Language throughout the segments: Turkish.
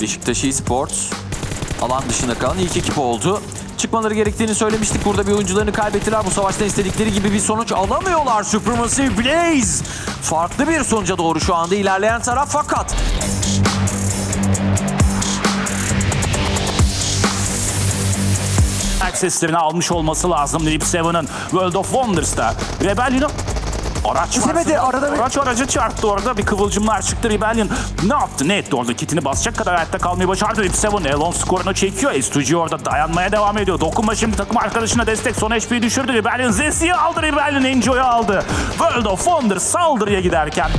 Beşiktaş Esports alan dışında kalan ilk ekip oldu. Çıkmaları gerektiğini söylemiştik. Burada bir oyuncularını kaybettiler. Bu savaştan istedikleri gibi bir sonuç alamıyorlar. Supremacy Blaze farklı bir sonuca doğru şu anda ilerleyen taraf fakat Access'lerini almış olması lazım Rip 7'ın World of Wonders'ta. Rebellion'u Araç var. İzlemedi, arada bir- Araç aracı çarptı orada. Bir kıvılcımlar çıktı. Rebellion ne yaptı? Ne etti orada? Kitini basacak kadar hayatta kalmayı başardı. Rip 7 Elon skorunu çekiyor. S2G orada dayanmaya devam ediyor. Dokunma şimdi takım arkadaşına destek. Son HP'yi düşürdü. Rebellion Zesi'yi aldı. Rebellion Enjoy'u aldı. World of Wonder saldırıya giderken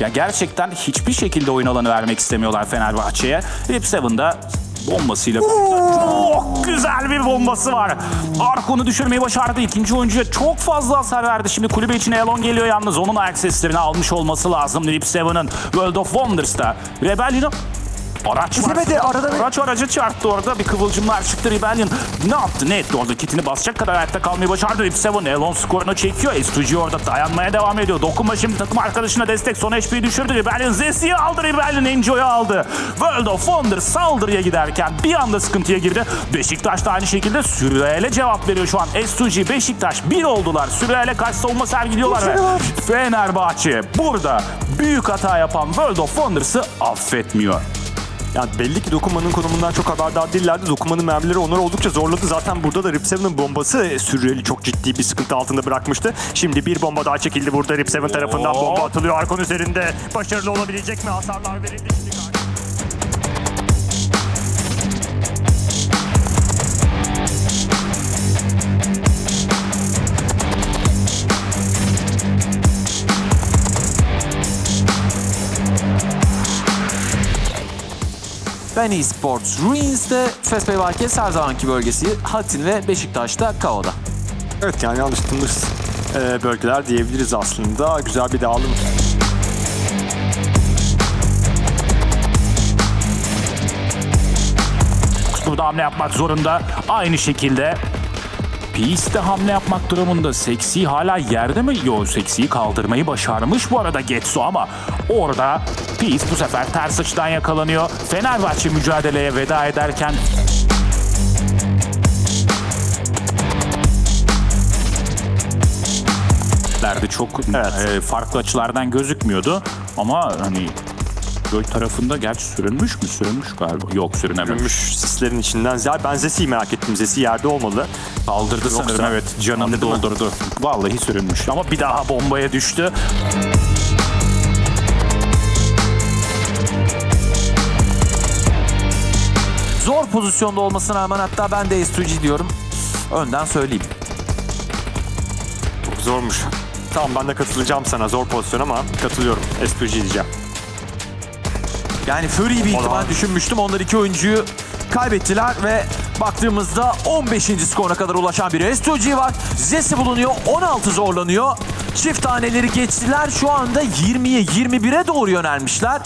Ya gerçekten hiçbir şekilde oyun alanı vermek istemiyorlar Fenerbahçe'ye. Rip 7'da bombasıyla çok güzel bir bombası var. Arkon'u düşürmeyi başardı. İkinci oyuncuya çok fazla hasar verdi. Şimdi kulübe içine Elon geliyor yalnız. Onun ayak seslerini almış olması lazım Rip 7'ın World of Wonders'ta. Rebellion'u Araç var. İzlemedi, arada bir- Araç aracı çarptı orada. Bir kıvılcımlar çıktı. Rebellion ne yaptı? Ne etti orada? Kitini basacak kadar hayatta kalmayı başardı. Rip 7 Elon skorunu çekiyor. S2G orada dayanmaya devam ediyor. Dokunma şimdi takım arkadaşına destek. Son HP'yi düşürdü. Rebellion Zesi'yi aldı. Rebellion Enjoy'u aldı. World of Wonder saldırıya giderken bir anda sıkıntıya girdi. Beşiktaş da aynı şekilde Sürreal'e cevap veriyor şu an. S2G Beşiktaş bir oldular. Sürreal'e karşı savunma sergiliyorlar ve. Fenerbahçe burada büyük hata yapan World of Wonders'ı affetmiyor. Yani belli ki dokunmanın konumundan çok haberdar değillerdi. Dokunmanın mermileri onları oldukça zorladı. Zaten burada da Rip 7'ın bombası e, Sürreal'i çok ciddi bir sıkıntı altında bırakmıştı. Şimdi bir bomba daha çekildi burada Rip 7 tarafından Oo. bomba atılıyor. Arkon üzerinde başarılı olabilecek mi? Hasarlar verildi Ben Esports Ruins'te Fesbey Valkes her zamanki bölgesi Hatin ve Beşiktaş'ta Kao'da. Evet yani alıştığımız e, bölgeler diyebiliriz aslında. Güzel bir dağılım. Burada hamle yapmak zorunda. Aynı şekilde Peace de hamle yapmak durumunda. Seksi hala yerde mi? Yo Seksi'yi kaldırmayı başarmış bu arada Getso ama orada Peace bu sefer ters açıdan yakalanıyor. Fenerbahçe mücadeleye veda ederken çok Evet. e, farklı açılardan gözükmüyordu ama hani göl tarafında gerçi sürünmüş mü? Sürünmüş galiba. Yok sürünememiş. Gümüş sislerin içinden. Ya ben Zesi'yi merak ettim. Zesi yerde olmalı. Kaldırdı sanırım evet canını Kaldırdı mı? doldurdu. Vallahi sürünmüş ama bir daha bombaya düştü. Zor pozisyonda olmasına rağmen hatta ben de S2G diyorum. Önden söyleyeyim. Çok zormuş. Tamam ben de katılacağım sana. Zor pozisyon ama katılıyorum. S2G diyeceğim. Yani Fury bir ihtimal düşünmüştüm. Onlar iki oyuncuyu kaybettiler ve baktığımızda 15. skora kadar ulaşan bir S2G var. Zesi bulunuyor. 16 zorlanıyor. Çift taneleri geçtiler. Şu anda 20'ye 21'e doğru yönelmişler.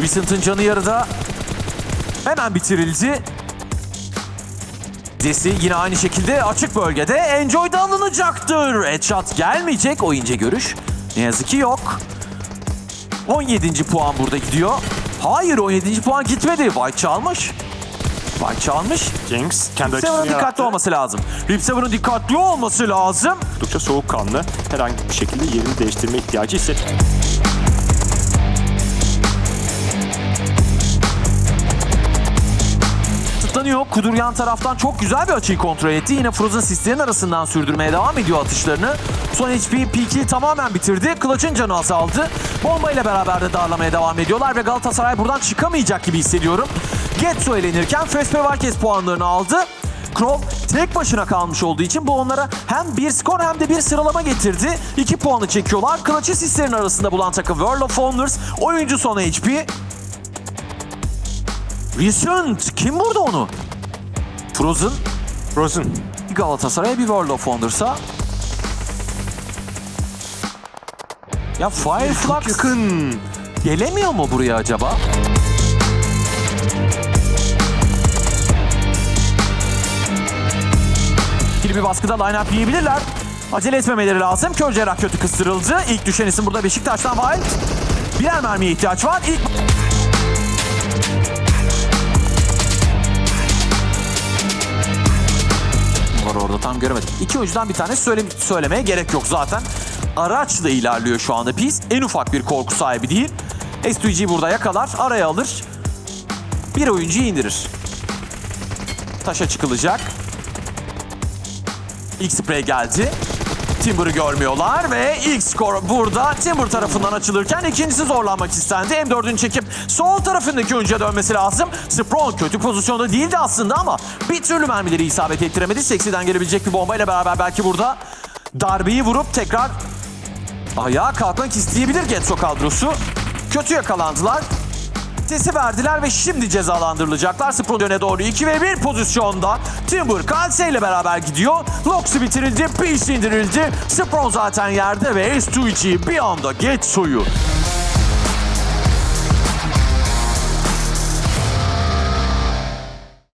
Vincent'ın canı yarıda. Hemen bitirildi. Zesi yine aynı şekilde açık bölgede. Enjoy da alınacaktır. Headshot gelmeyecek. O ince görüş. Ne yazık ki yok. 17. puan burada gidiyor. Hayır 17. puan gitmedi. White çalmış. White çalmış. Jinx kendi Rip 7'ın açısını dikkatli yarattı. olması lazım. Rip 7'ın dikkatli olması lazım. Oldukça soğukkanlı. Herhangi bir şekilde yerini değiştirme ihtiyacı hisset. Tıklanıyor. Kuduryan taraftan çok güzel bir açıyı kontrol etti. Yine Frozen sislerin arasından sürdürmeye devam ediyor atışlarını. Son HP peak'i tamamen bitirdi. Clutch'ın canı azaldı. Bomba ile beraber de darlamaya devam ediyorlar ve Galatasaray buradan çıkamayacak gibi hissediyorum. Getso elenirken Fespe Varkes puanlarını aldı. Crow tek başına kalmış olduğu için bu onlara hem bir skor hem de bir sıralama getirdi. 2 puanı çekiyorlar. Clutch'ı sislerin arasında bulan takım World of Wonders. Oyuncu son HP. Recent. Kim vurdu onu? Frozen. Frozen. Bir Galatasaray'a bir World of Wonders'a. Ya Fireflux Yakın. gelemiyor mu buraya acaba? İkili bir baskıda line-up yiyebilirler. Acele etmemeleri lazım. Kör cerrah kötü kıstırıldı. İlk düşen isim burada Beşiktaş'tan Wild. Birer mermiye ihtiyaç var. İlk tam göremedim. İki oyuncudan bir tanesi söyle söylemeye gerek yok zaten. Araçla ilerliyor şu anda Peace. En ufak bir korku sahibi değil. S2G burada yakalar, araya alır. Bir oyuncuyu indirir. Taşa çıkılacak. İlk sprey geldi. Timber'ı görmüyorlar ve ilk skor burada Timber tarafından açılırken ikincisi zorlanmak istendi. M4'ünü çekip sol tarafındaki oyuncuya dönmesi lazım. Sprong kötü pozisyonda değildi aslında ama bir türlü mermileri isabet ettiremedi. Seksi'den gelebilecek bir bombayla beraber belki burada darbeyi vurup tekrar ayağa kalkmak isteyebilir Getso kadrosu. Kötü yakalandılar. Sesi verdiler ve şimdi cezalandırılacaklar. Sprong öne doğru 2 ve 1 pozisyonda. Timber Kalse ile beraber gidiyor. Loxi bitirildi, Peace indirildi. Sprong zaten yerde ve S2 bir anda Getso'yu